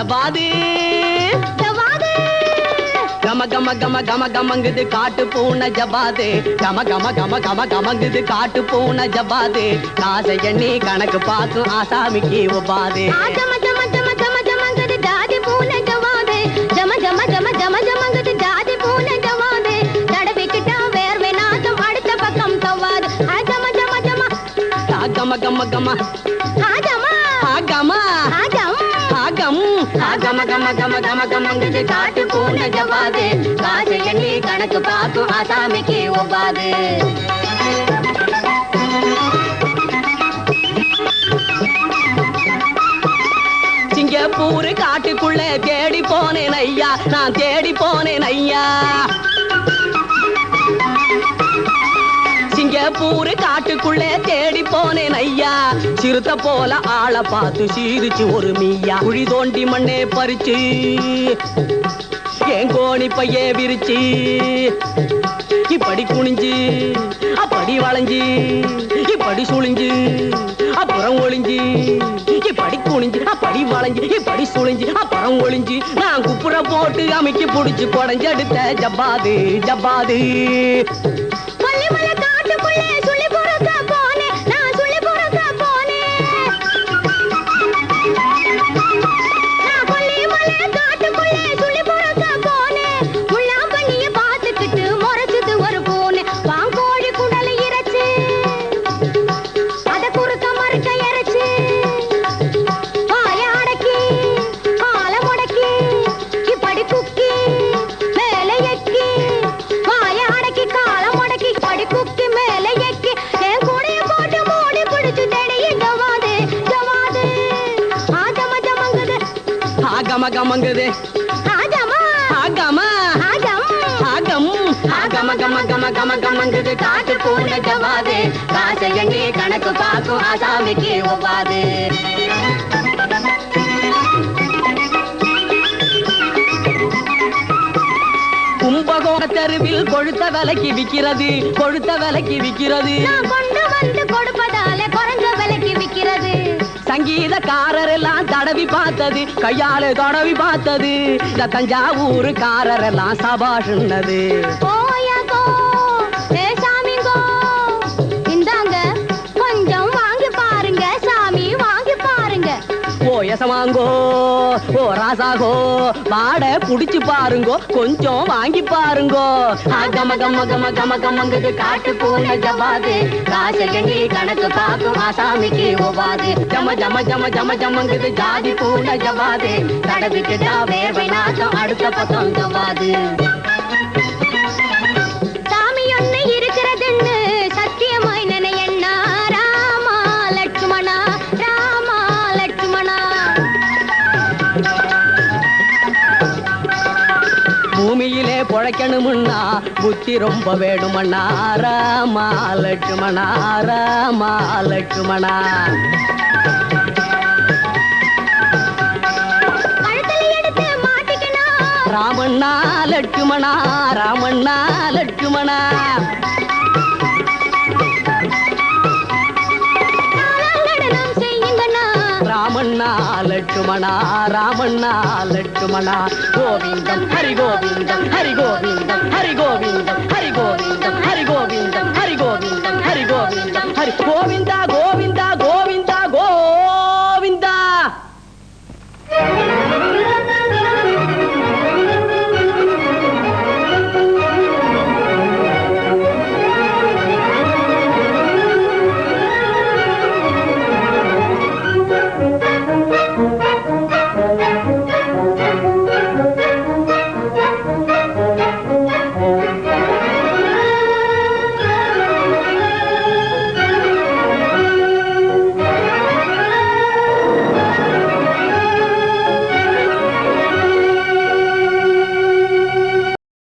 ஜவாது. ஜவாது. கம கம கம கம கமங்குது காட்டு பூனை ஜபாது கம கம கம கம கமங்குது காட்டு பூனை ஜபாது காசை எண்ணி கணக்கு பார்க்கும் ஆசாமிக்கு உபாது. கம கம கம. கம கம கம கம கமங்குது காட்டு பூனை ஜவாது காசு எண்ணி கணக்கு பார்க்கும் ஆசாமிக்கு ஒவ்வாது. சிங்கப்பூர் காட்டுக்குள்ள தேடி போனேன் ஐயா நான் தேடி போனேன் ஐயா. பூரு காட்டுக்குள்ளே தேடி போனேன் ஐயா. சிறுத்த போல ஆளை பார்த்து சீரிச்சு ஒரு மீயா. குழி தோண்டி மண்ணே பறிச்சு என் கோணி பையே விரிச்சு. இப்படி குனிஞ்சு அப்படி வளைஞ்சு இப்படி சுழிஞ்சு அப்புறம் ஒளிஞ்சு. இப்படி குனிஞ்சு அப்படி வளைஞ்சு இப்படி சுழிஞ்சு அப்புறம் ஒளிஞ்சு. நான் குப்புற போட்டு அமைக்கி புடிச்சு குடஞ்செடுத்த ஜப்பாது ஜப்பாது. கமங்குது கம கம கம கமங்குது காட்டு பூனை ஜவாது காசை எண்ணி கணக்கு பார்க்கும் ஆசாமிக்கு ஒவ்வாது. கும்பகோண தெருவில் கொழுத்த விலைக்கு விக்கிறது கொழுத்த விலைக்கு விக்கிறது நான் கொண்டு வந்து கொடுப்பதால குறைஞ்ச விலைக்கு விக்கிறது சங்கீதக்காரர் எல்லாம் தடவி பார்த்தது கையால தடவி பார்த்தது. இந்த தஞ்சாவூர் காரர் எல்லாம் சபாஷுன்னது ஓ ஓ ராசாகோ வாட புடிச்சு பாருங்கோ கொஞ்சம் வாங்கி பாருங்கோ. கம கம கம கம கமங்கு காட்டு பூனை ஜபாது காசை கணக்கு பாக்கும் ஆசாமிக்கு ஒவ்வாது. ஜம ஜம ஜம ஜம ஜமங்குது ஜாதி பூனை ஜபாது தடவிட்டுட்டா வேர்வை நாட்டம் அடுத்த பக்கம் ஜவாது பூமியிலே பொழைக்கணுமுன்னா புத்தி ரொம்ப வேணுமண்ணா. ராமா லட்சுமணா ராமா லட்சுமணா. ராமண்ணா லட்சுமணா ராமண்ணா லட்சுமணா. ராமண்ணா லட்சுமணா ராமண்ணா லட்சுமணா. கோவிந்தம் ஹரி கோவிந்தம் ஹரி கோவிந்தம் ஹரி கோ